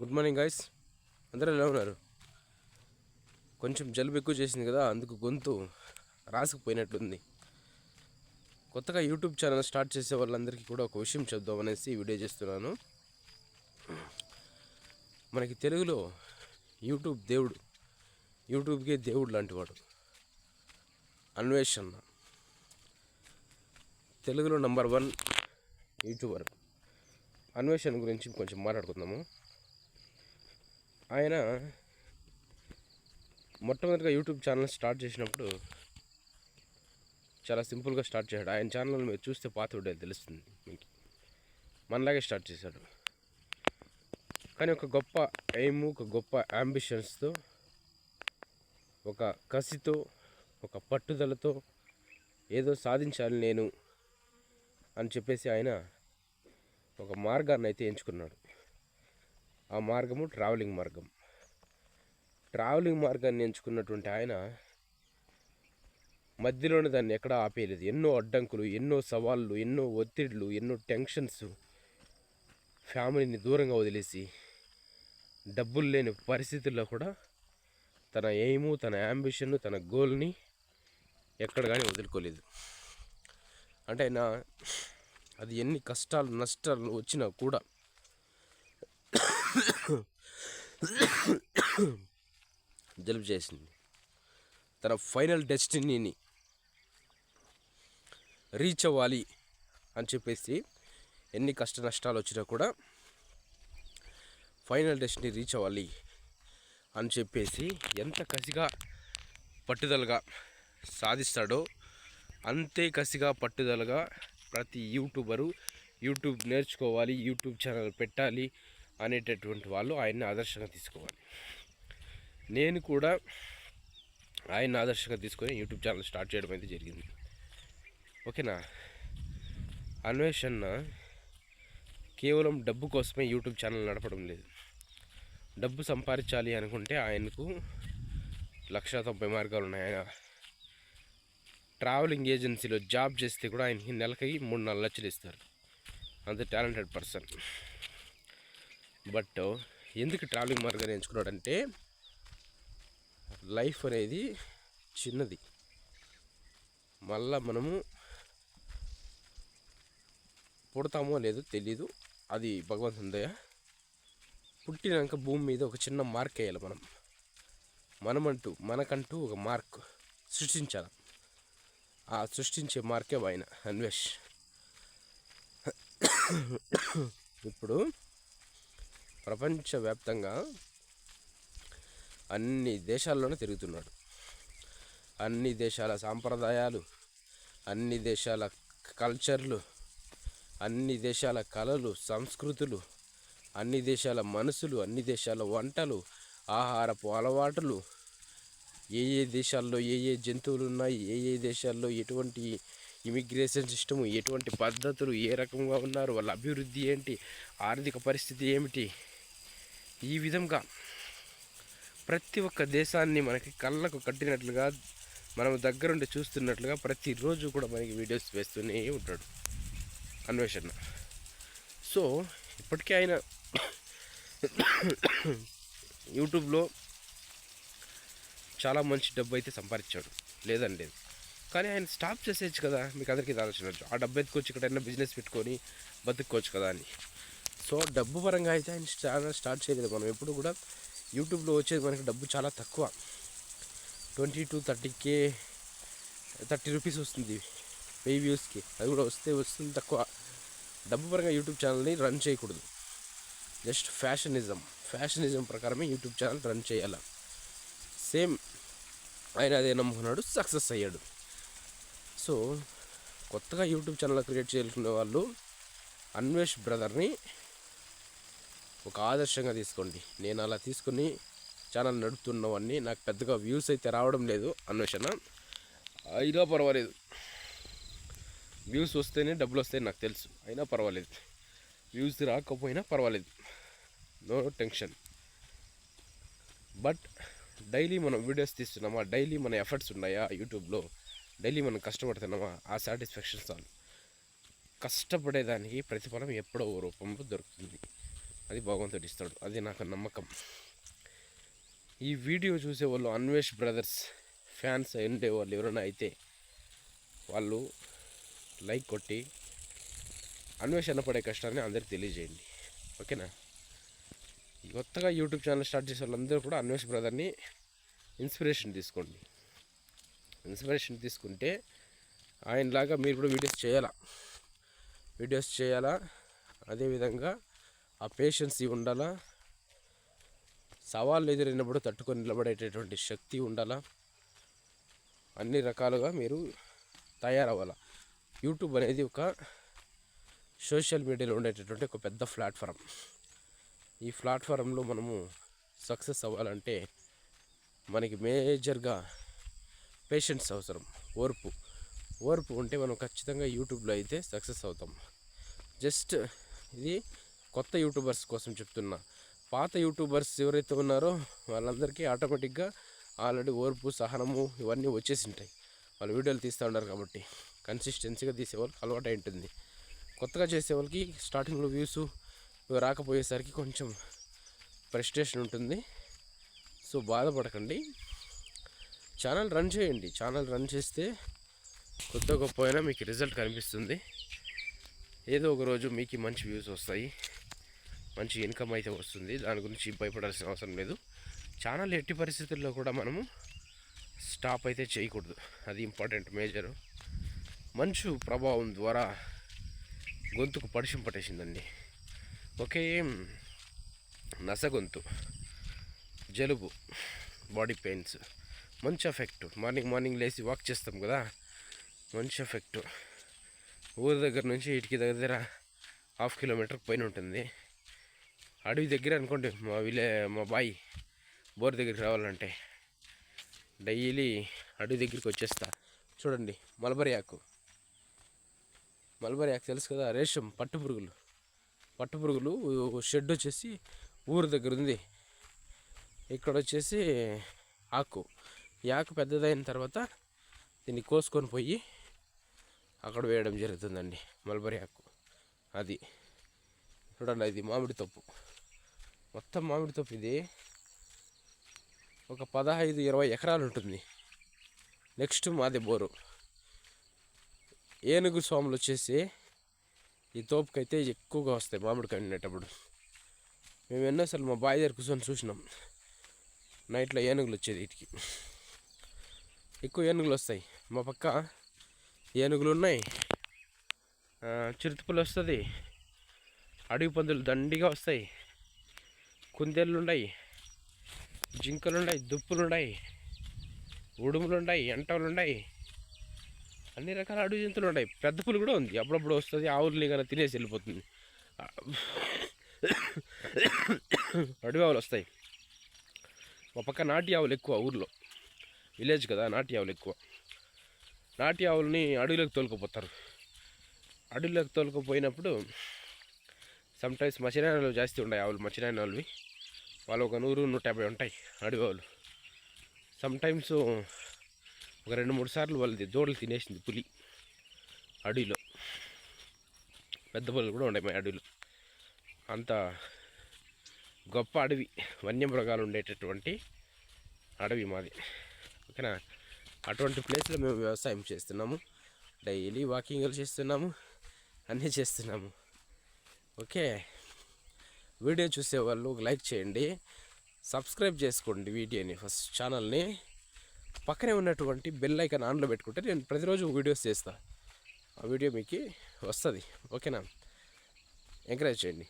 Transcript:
Good morning guys. అందరూ ఎలా ఉన్నారు? కొంచెం జలుబు ఎక్కువ చేసింది కదా అందుకు గొంతు రాసుకుపోయినట్లుంది కొత్తగా యూట్యూబ్ ఛానల్ స్టార్ట్ చేసే వాళ్ళందరికీ కూడా ఒక విషయం చెప్దామనేసి వీడియో చేస్తున్నాను. మనకి తెలుగులో యూట్యూబ్ దేవుడు యూట్యూబ్కే దేవుడు లాంటివాడు అన్వేషణ. తెలుగులో నంబర్ వన్ యూట్యూబర్. అన్వేషణ గురించి కొంచెం మాట్లాడుకుందాము. ఆయన మొట్టమొదటిగా యూట్యూబ్ ఛానల్ స్టార్ట్ చేసినప్పుడు చాలా సింపుల్గా స్టార్ట్ చేశాడు. ఆయన ఛానల్ మీరు చూస్తే పాత వీడియోలు తెలుస్తుంది మీకు. మనలాగే స్టార్ట్ చేశాడు. కానీ ఒక గొప్ప ఎయిమ్ ఒక గొప్ప అంబిషన్స్తో ఒక కసితో ఒక పట్టుదలతో ఏదో సాధించాలి నేను అని చెప్పేసి ఆయన ఒక మార్గాన్ని అయితే ఎంచుకున్నాడు. ఆ మార్గము ట్రావెలింగ్ మార్గం. ట్రావెలింగ్ మార్గాన్ని ఎంచుకున్నటువంటి ఆయన మధ్యలోనే దాన్ని ఎక్కడా ఆపేయలేదు. ఎన్నో అడ్డంకులు ఎన్నో సవాళ్ళు ఎన్నో ఒత్తిడులు ఎన్నో టెన్షన్స్ ఫ్యామిలీని దూరంగా వదిలేసి డబ్బులు లేని పరిస్థితుల్లో కూడా తన ఎయిము తన యాంబిషన్ తన గోల్ని ఎక్కడ కానీ వదులుకోలేదు. అంటే ఆయన అది ఎన్ని కష్టాలు నష్టాలు వచ్చినా కూడా జలుబు చేసింది. తన ఫైనల్ డెస్టినీని రీచ్ అవ్వాలి అని చెప్పేసి ఎన్ని కష్ట నష్టాలు వచ్చినా కూడా ఫైనల్ డెస్టినీ రీచ్ అవ్వాలి అని చెప్పేసి ఎంత కసిగా పట్టుదలగా సాధిస్తాడో అంతే కసిగా పట్టుదలగా ప్రతి యూట్యూబరు యూట్యూబ్ నేర్చుకోవాలి యూట్యూబ్ ఛానల్ పెట్టాలి అనేటటువంటి వాళ్ళు ఆయన్ని ఆదర్శంగా తీసుకోవాలి. నేను కూడా ఆయన ఆదర్శంగా తీసుకొని యూట్యూబ్ ఛానల్ స్టార్ట్ చేయడం అయితే జరిగింది. ఓకేనా? అన్వేషణ కేవలం డబ్బు కోసమే యూట్యూబ్ ఛానల్ నడపడం లేదు. డబ్బు సంపాదించాలి అనుకుంటే ఆయనకు లక్ష తొంభై మార్గాలు ఉన్నాయి. ఆయన ట్రావెలింగ్ ఏజెన్సీలో జాబ్ చేస్తే కూడా ఆయనకి నెలకి మూడు నాలుగు లక్షలు ఇస్తారు. అంత టాలెంటెడ్ పర్సన్. బట్ ఎందుకు ట్రావెలింగ్ మార్గాన్ని ఎంచుకున్నాడంటే లైఫ్ అనేది చిన్నది. మళ్ళా మనము పుడతామో లేదో తెలీదు. అది భగవంతుని దయ. పుట్టినాక భూమి మీద ఒక చిన్న మార్క్ వేయాలి మనం. మనమంటూ మనకంటూ ఒక మార్క్ సృష్టించాలి. ఆ సృష్టించే మార్కే ఆయన అన్వేష్. ఇప్పుడు ప్రపంచవ్యాప్తంగా అన్ని దేశాల్లోనే తిరుగుతున్నాడు. అన్ని దేశాల సాంప్రదాయాలు అన్ని దేశాల కల్చర్లు అన్ని దేశాల కళలు సంస్కృతులు అన్ని దేశాల మనసులు అన్ని దేశాల వంటలు ఆహారపు అలవాటులు ఏ ఏ దేశాల్లో ఏ ఏ జంతువులు ఉన్నాయి ఏ ఏ దేశాల్లో ఎటువంటి ఇమిగ్రేషన్ సిస్టము ఎటువంటి పద్ధతులు ఏ రకంగా ఉన్నారు వాళ్ళ అభివృద్ధి ఏంటి ఆర్థిక పరిస్థితి ఏమిటి ఈ విధంగా ప్రతి ఒక్క దేశాన్ని మనకి కళ్ళకు కట్టినట్లుగా మనం దగ్గరుండి చూస్తున్నట్లుగా ప్రతిరోజు కూడా మనకి వీడియోస్ వేస్తూనే ఉంటాడు అన్వేషణ. సో ఇప్పటికే ఆయన యూట్యూబ్లో చాలా మంచి డబ్బు అయితే సంపాదించాడు. లేదని లేదు. కానీ ఆయన స్టాప్ చేసేయచ్చు కదా మీకు అందరికీ ఆలోచన ఆ డబ్బు ఎత్తుకొచ్చి ఎక్కడైనా బిజినెస్ పెట్టుకొని బతుక్కోవచ్చు కదా అని. సో డబ్బు పరంగా అయితే ఆయన ఛానల్ స్టార్ట్ చేయలేదు మనం. ఎప్పుడు కూడా యూట్యూబ్లో వచ్చేది మనకి డబ్బు చాలా తక్కువ. Twenty two thirty K thirty rupees వస్తుంది వెయ్యి వ్యూస్కి. అది కూడా వస్తే వస్తుంది తక్కువ. డబ్బు పరంగా యూట్యూబ్ ఛానల్ని రన్ చేయకూడదు. జస్ట్ ఫ్యాషనిజం. ఫ్యాషనిజం ప్రకారమే యూట్యూబ్ ఛానల్ రన్ చేయాలి. సేమ్ ఆయన అదే నమ్ముకున్నాడు సక్సెస్ అయ్యాడు. సో కొత్తగా యూట్యూబ్ ఛానల్ క్రియేట్ చేయాలనుకునే వాళ్ళు అన్వేష్ బ్రదర్ని ఒక ఆదర్శంగా తీసుకోండి. నేను అలా తీసుకుని ఛానల్ నడుపుతున్నవన్నీ నాకు పెద్దగా వ్యూస్ అయితే రావడం లేదు అన్వేషణ. అయినా పర్వాలేదు. వ్యూస్ వస్తేనే డబ్బులు వస్తాయి నాకు తెలుసు. అయినా పర్వాలేదు. వ్యూస్ రాకపోయినా పర్వాలేదు. No tension. బట్ డైలీ మనం వీడియోస్ తీస్తున్నామా? డైలీ మన ఎఫర్ట్స్ ఉన్నాయా యూట్యూబ్లో? డైలీ మనం కష్టపడుతున్నామా? ఆ సాటిస్ఫాక్షన్ చాలు. కష్టపడేదానికి ప్రతిఫలం ఎప్పుడో ఓ రూపంలో దొరుకుతుంది. అది భగవంతుడు ఇస్తాడు. అది నాకు నమ్మకం. ఈ వీడియో చూసే వాళ్ళు అన్వేష్ బ్రదర్స్ ఫ్యాన్స్ ఉండే వాళ్ళు ఎవరైనా అయితే వాళ్ళు లైక్ కొట్టి అన్వేషణ పడే కష్టాన్ని అందరికి తెలియజేయండి. ఓకేనా? ఈ కొత్తగా యూట్యూబ్ ఛానల్ స్టార్ట్ చేసే వాళ్ళందరూ కూడా అన్వేష్ బ్రదర్ని ఇన్స్పిరేషన్ తీసుకోండి. ఇన్స్పిరేషన్ తీసుకుంటే ఆయనలాగా మీరు కూడా వీడియోస్ చేయాలా? వీడియోస్ చేయాలా? అదేవిధంగా ఆ పేషెన్సీ ఉండాలా? సవాళ్ళు ఎదురైనప్పుడు తట్టుకొని నిలబడేటటువంటి శక్తి ఉండాలా? అన్ని రకాలుగా మీరు తయారవ్వాలా? యూట్యూబ్ అనేది ఒక సోషల్ మీడియాలో ఉండేటటువంటి ఒక పెద్ద ప్లాట్ఫారం ఈ ప్లాట్ఫారంలో మనము సక్సెస్ అవ్వాలంటే మనకి మేజర్గా పేషెన్స్ అవసరం ఓర్పు. ఓర్పు ఉంటే మనం ఖచ్చితంగా యూట్యూబ్లో అయితే సక్సెస్ అవుతాం. జస్ట్ ఇది కొత్త యూట్యూబర్స్ కోసం చెప్తున్నా. పాత యూట్యూబర్స్ ఎవరైతే ఉన్నారో వాళ్ళందరికీ ఆటోమేటిక్గా ఆల్రెడీ ఓర్పు సహనము ఇవన్నీ వచ్చేసి ఉంటాయి వాళ్ళు వీడియోలు తీస్తూ ఉన్నారు కాబట్టి కన్సిస్టెన్సీగా తీసేవాళ్ళకి అలవాటు అయి ఉంటుంది. కొత్తగా చేసే వాళ్ళకి స్టార్టింగ్లో వ్యూస్ రాకపోయేసరికి కొంచెం ఫ్రస్ట్రేషన్ ఉంటుంది. సో బాధపడకండి. ఛానల్ రన్ చేయండి. ఛానల్ రన్ చేస్తే కొత్త గొప్ప మీకు రిజల్ట్ కనిపిస్తుంది. ఏదో ఒక రోజు మీకు మంచి వ్యూస్ వస్తాయి. మంచి ఇన్కమ్ అయితే వస్తుంది. దాని గురించి భయపడాల్సిన అవసరం లేదు. ఛానల్ ఎట్టి పరిస్థితుల్లో కూడా మనము స్టాప్ అయితే చేయకూడదు. అది ఇంపార్టెంట్ మేజర్. మంచు ప్రభావం ద్వారా గొంతుకు పడిషం పట్టేసిందండి. ఒకే నసగొంతు జలుబు బాడీ పెయిన్స్ మంచి ఎఫెక్ట్. మార్నింగ్ మార్నింగ్ లేచి వాక్ చేస్తాం కదా మంచి ఎఫెక్ట్. ఊరి దగ్గర నుంచి ఇటుకి దగ్గర హాఫ్ కిలోమీటర్ పైన ఉంటుంది. అడవి దగ్గర అనుకోండి మా విలే మా బాయి బోర్ దగ్గరికి రావాలంటే డైలీ అడవి దగ్గరికి వచ్చేస్తా. చూడండి మలబరి ఆకు. మలబరి ఆకు తెలుసు కదా రేషం పట్టు పురుగులు. పట్టు పురుగులు షెడ్ వచ్చేసి ఊరు దగ్గర ఉంది. ఇక్కడ వచ్చేసి ఆకు. ఈ ఆకు పెద్దదైన తర్వాత దీన్ని కోసుకొని పోయి అక్కడ వేయడం జరుగుతుందండి మల్బరీ ఆకు. అది. చూడండి ఇది మామిడి తప్పు మొత్తం మామిడి తోపు ఇది. ఒక పదహైదు ఇరవై ఎకరాలు ఉంటుంది. నెక్స్ట్ మాది బోరు. ఏనుగు స్వాములు వచ్చేసి ఈ తోపుకైతే ఎక్కువగా వస్తాయి మామిడికాయ ఉండేటప్పుడు. మేము ఎన్నోసార్లు మా బావి దగ్గర కూర్చొని చూసినాం. నైట్లో ఏనుగులు వచ్చేది వీటికి. ఎక్కువ ఏనుగులు వస్తాయి. మా పక్క ఏనుగులు ఉన్నాయి. చిరుతపులు వస్తుంది. అడవి పందులు దండిగా వస్తాయి. కుందేళ్ళున్నాయి జింకలున్నాయి దుప్పులున్నాయి ఉడుములున్నాయి ఎంటలున్నాయి అన్ని రకాల అడవి జంతువులు ఉన్నాయి పెద్ద పులు కూడా ఉంది. అప్పుడప్పుడు వస్తుంది ఆవులని కానీ తినేసి వెళ్ళిపోతుంది. అడవి ఆవులు వస్తాయి. మా పక్క నాటి ఆవులు ఎక్కువ ఊర్లో. విలేజ్ కదా నాటి ఆవులు ఎక్కువ. నాటి ఆవులని అడవిలోకి తోలుకుపోతారు. అడవిలోకి తోలుకుపోయినప్పుడు సమ్టైమ్స్ మచినాయనలు జాస్తి ఉన్నాయి ఆవులు మచినాయన వాళ్ళు ఒక నూరు నూట యాభై ఉంటాయి అడవి వాళ్ళు సమ్టైమ్స్ ఒక రెండు మూడు సార్లు వాళ్ళది దూడలు తినేసింది పులి అడవిలో. పెద్ద పుల్లలు కూడా ఉన్నాయి మా అడవిలో. అంత గొప్ప అడవి వన్యమృగాలు ఉండేటటువంటి అడవి మాది. ఓకేనా? అటువంటి ప్లేస్లో మేము వ్యవసాయం చేస్తున్నాము. డైలీ వాకింగ్లు చేస్తున్నాము. అన్నీ చేస్తున్నాము. ఓకే? వీడియో చూసే వాళ్ళు లైక్ చేయండి. సబ్స్క్రైబ్ చేసుకోండి వీడియోని ఫస్ట్ ఛానల్ని. పక్కనే ఉన్నటువంటి బెల్ ఐకాన్ ఆన్లో పెట్టుకుంటే నేను ప్రతిరోజు వీడియోస్ చేస్తాను ఆ వీడియో మీకు వస్తుంది. ఓకేనా? ఎంకరేజ్ చేయండి.